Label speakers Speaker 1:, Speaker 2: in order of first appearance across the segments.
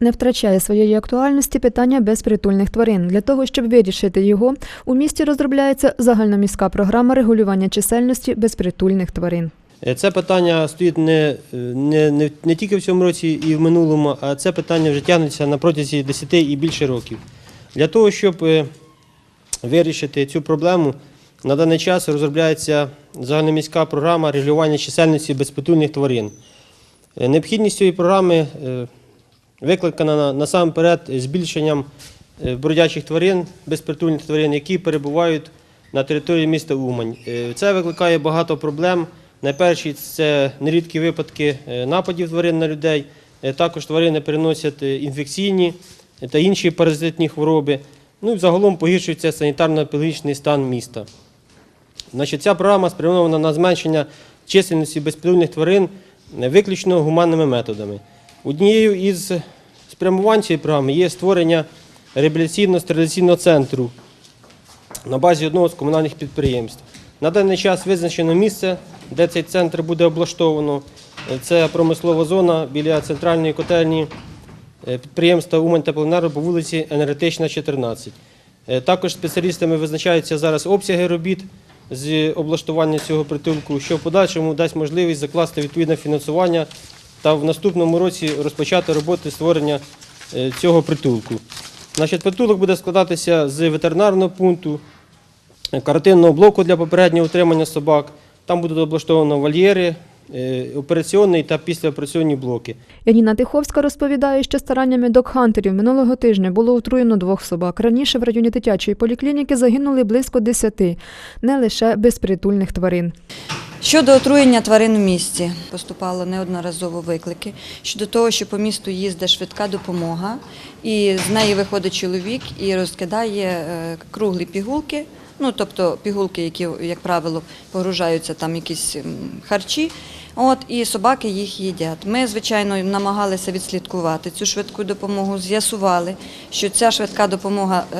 Speaker 1: Не втрачає своєї актуальності питання безпритульних тварин. Для того, щоб вирішити його, у місті розробляється загальноміська програма регулювання чисельності безпритульних тварин.
Speaker 2: Е, Це питання стоїть не, не, не, не тільки в цьому році і в минулому, а це питання вже тягнеться на протязі 10 і більше років. Для того, щоб е, вирішити цю проблему, на даний час розробляється загальноміська програма регулювання чисельності безпритульних тварин. Е, Необхідність цієї програми е, викликана насамперед збільшенням е, бродячих тварин, безпритульних тварин, які перебувають на території міста Умань. Е, Це викликає багато проблем. Найперші це нерідкі випадки е, нападів тварин на людей. Також тварини переносять інфекційні та інші паразитні хвороби. Ну і загалом погіршується санітарно-педагогічний стан міста. Значить, ця програма спрямована на зменшення чисельності безпритульних тварин виключно гуманними методами. Однією із спрямувань цієї програми є створення реабілітаційно-стерилізаційного центру на базі одного з комунальних підприємств. На даний час визначено місце, де цей центр буде облаштовано. Це промислова зона біля центральної котельні е, підприємства Умань Теплоенерго по вулиці Енергетична, 14. Е, Також спеціалістами визначаються зараз обсяги робіт з облаштування цього притулку, що в подальшому дасть можливість закласти відповідне фінансування та в наступному році розпочати роботи створення е, цього притулку. Значить, притулок буде складатися з ветеринарного пункту, карантинного блоку для попереднього утримання собак. Там будуть облаштовано вольєри, е, операційний та післяопераційні блоки.
Speaker 1: Яніна Тиховська розповідає, що стараннями докхантерів минулого тижня було отруєно двох собак. Раніше в районі дитячої поліклініки загинули близько десяти, не лише безпритульних тварин.
Speaker 3: Щодо отруєння тварин в місті, поступало неодноразово виклики щодо того, що по місту їздить швидка допомога, і з неї виходить чоловік і розкидає е, круглі пігулки. Ну, тобто пігулки, які, як правило, погружаються там якісь харчі, от, і собаки їх їдять. Ми, звичайно, намагалися відслідкувати цю швидку допомогу, з'ясували, що ця швидка допомога, е,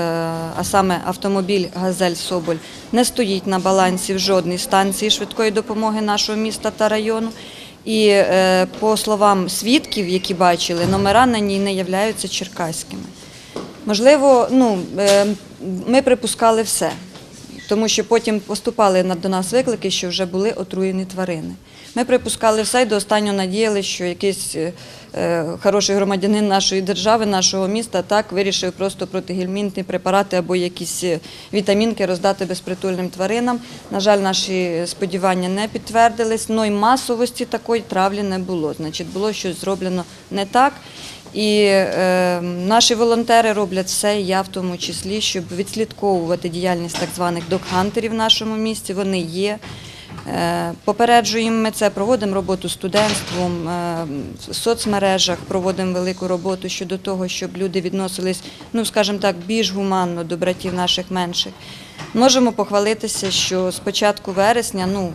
Speaker 3: а саме автомобіль Газель Соболь, не стоїть на балансі в жодній станції швидкої допомоги нашого міста та району. І е, по словам свідків, які бачили, номера на ній не являються черкаськими. Можливо, ну, е, ми припускали все, тому що потім поступали до нас виклики, що вже були отруєні тварини. Ми припускали все і до останнього надіялися, що якийсь е, е, хороший громадянин нашої держави, нашого міста, так вирішив просто протигельмінтні препарати або якісь е, вітамінки роздати безпритульним тваринам. На жаль, наші сподівання не підтвердились, але й масовості такої травлі не було. Значить, було щось зроблено не так. І е, наші волонтери роблять все, я в тому числі, щоб відслідковувати діяльність так званих докхантерів в нашому місті. Вони є. Е, Попереджуємо ми це, проводимо роботу студентством, е, в соцмережах проводимо велику роботу щодо того, щоб люди відносились, ну скажімо так, більш гуманно до братів наших менших. Можемо похвалитися, що з початку вересня, ну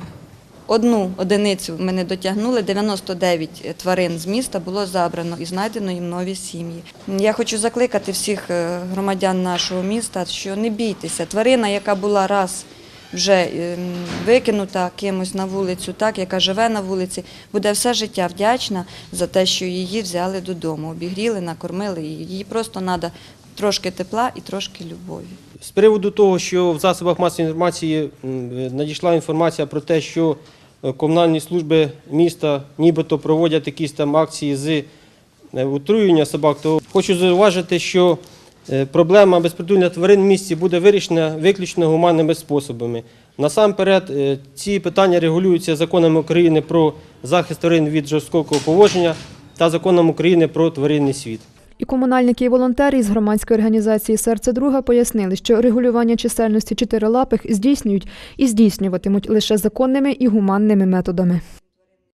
Speaker 3: Одну одиницю ми не дотягнули, 99 тварин з міста було забрано і знайдено їм нові сім'ї. Я хочу закликати всіх е, громадян нашого міста, що не бійтеся. Тварина, яка була раз вже ем, викинута кимось на вулицю, так, яка живе на вулиці, буде все життя вдячна за те, що її взяли додому, обігріли, накормили її. Просто треба трошки тепла і трошки любові.
Speaker 2: З приводу того, що в засобах масової інформації надійшла інформація про те, що е, комунальні служби міста нібито проводять якісь там акції з е, отруєння собак, то хочу зауважити, що е, проблема безпритульних тварин в місті буде вирішена виключно гуманними способами. Насамперед, ці питання регулюються законами України про захист тварин від жорстокого поводження та законом України про тваринний світ.
Speaker 1: І комунальники і волонтери із громадської організації Серце друга пояснили, що регулювання чисельності чотирилапих здійснюють і здійснюватимуть лише законними і гуманними методами.